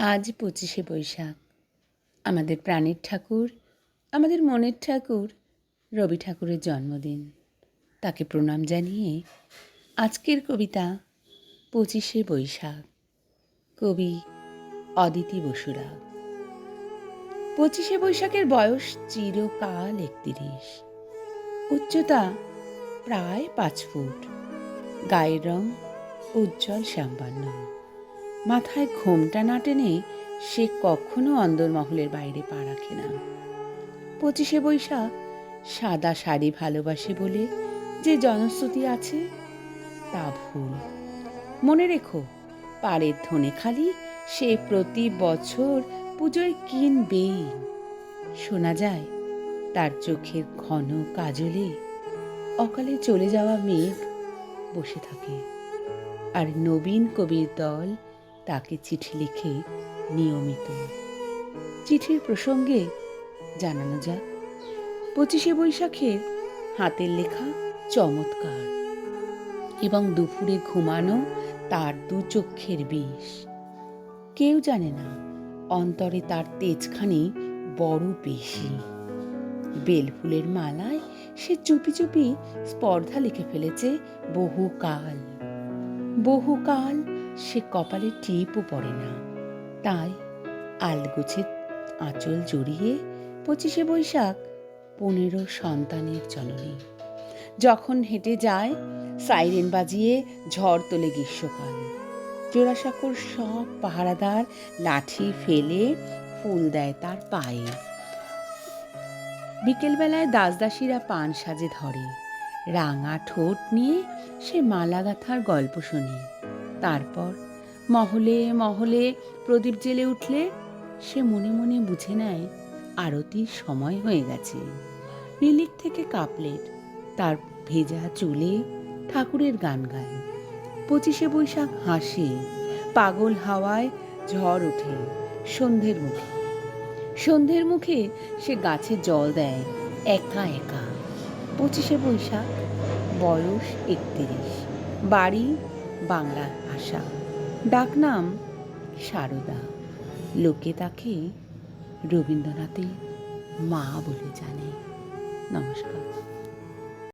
আজ পঁচিশে বৈশাখ। আমাদের প্রাণের ঠাকুর, আমাদের মনের ঠাকুর রবি ঠাকুরের জন্মদিন। তাকে প্রণাম জানিয়ে আজকের কবিতা পঁচিশে বৈশাখ। কবি অদিতি বসুরা। পঁচিশে বৈশাখের বয়স চিরকাল একতিরিশ। উচ্চতা প্রায় পাঁচ ফুট। গায়ের রং উজ্জ্বল শ্যামবর্ণ মাথায় ঘোমটা না টেনে সে কখনো অন্দরমহলের বাইরে পা রাখে না। পঁচিশে বৈশাখ, সাদা শাড়ি ভালোবাসে বলে যে জনশ্রুতি আছে, তা ভুল। মনে রেখো, পাড়ের ধনে খালি সে প্রতি বছর পুজোয় কিনবেই। শোনা যায়, তার চোখের ঘন কাজলে অকালে চলে যাওয়া মেঘ বসে থাকে। আর নবীন কবির দল তাকে চিঠি লিখে নিয়মিত। চিঠির প্রসঙ্গে জানানো যাক, পঁচিশে বৈশাখের হাতের লেখা চমৎকার এবং দুপুরে ঘুমানো তার দু চক্ষের বিষ। কেউ জানে না, অন্তরে তার তেজখানি বড় বেশি। বেলফুলের মালায় সে চুপি চুপি স্পর্ধা লিখে ফেলেছে বহুকাল। বহুকাল সে কপালে টিপও পড়ে না। তাই আলগোছে আঁচল জড়িয়ে পঁচিশে বৈশাখ পনেরো সন্তানের জননী। যখন হেঁটে যায়, সাইরেন বাজিয়ে ঝড় তোলে গ্রীষ্মকাল। জোড়াসাঁকোর সব পাহারাদার লাঠি ফেলে ফুল দেয় তার পায়ে। বিকেলবেলায় দাসদাসীরা পান সাজে ধরে। রাঙা ঠোঁট নিয়ে সে মালা গাঁথার গল্প শুনে। তারপর মহলে মহলে প্রদীপ জেলে উঠলে সে মনে মনে বুঝে নেয় আরতির সময় হয়ে গেছে। লিলিক থেকে কাপলেট, তার ভেজা চুলে ঠাকুরের গান গায়। পঁচিশে বৈশাখ হাসে, পাগল হাওয়ায় ঝড় ওঠে সন্ধ্যের মুখে। সন্ধ্যের মুখে সে গাছে জল দেয় একা একা। পঁচিশে বৈশাখ, বয়স একত্রিশ, বাড়ি বাংলা ভাষা ডাকনাম সারদা। লোকে তাকে রবীন্দ্রনাথের মা বলে জানে। নমস্কার।